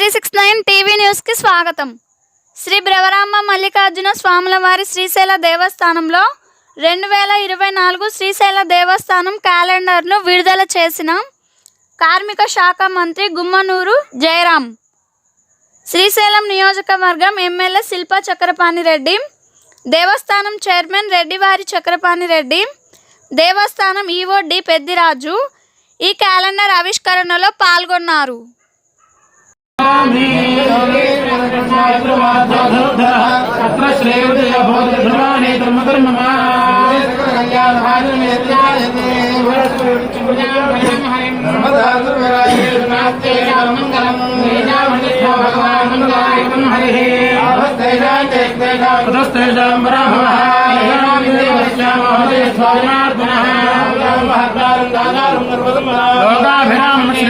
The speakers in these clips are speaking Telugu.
త్రీ సిక్స్ నైన్ టీవీ న్యూస్కి స్వాగతం. శ్రీ బ్రవరామ మల్లికార్జున స్వాముల వారి శ్రీశైల దేవస్థానంలో రెండు వేల ఇరవై నాలుగు శ్రీశైల దేవస్థానం క్యాలెండర్ను విడుదల చేసిన కార్మిక శాఖ మంత్రి గుమ్మనూరు జయరాం శ్రీశైలం నియోజకవర్గం ఎమ్మెల్యే శిల్ప చక్రపాణి రెడ్డి దేవస్థానం చైర్మన్ రెడ్డివారి చక్రపాణి రెడ్డి దేవస్థానం ఈవో డి పెద్దిరాజు ఈ క్యాలెండర్ ఆవిష్కరణలో పాల్గొన్నారు. శ్రేయోదయ భవతి ధ్రువాణి ధర్మధర్మమా. లోకాభిరామ శ్రీరామ భూయ భూయ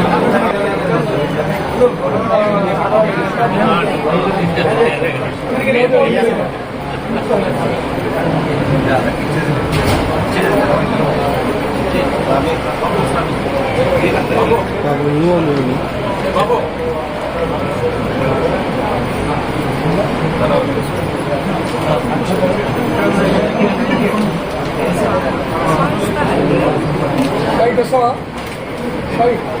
Sorry.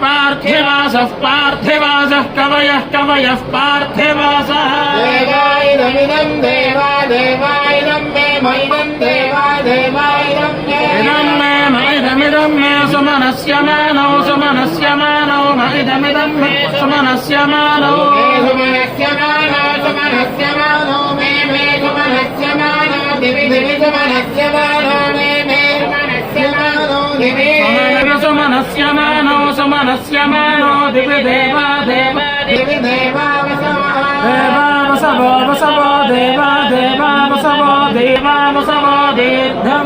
पार्थिवासः। पार्थिवासः कवयः कवयः पार्थिवासः देवाय नमिदम् देवा देवाय नम् मे मैव మే మైదం దేవా దేవాయుధం మే ఇదం మే మైదమిదం మే సుమనస్య మానౌ సుమనస్య మానౌ మైదమిదం మే సుమనస్య మానౌ సుమనస్యమానో సుమనస్యమానో మే మే సుమనస్యమానో దివి దివి సుమనస్యమానో మే మే సుమనస్యమానో దివి సుమనస్య మానౌ సుమనస్య మానో దివి దేవా దేవ దివి దేవావసమః దేవా వసవో వసవో దేవా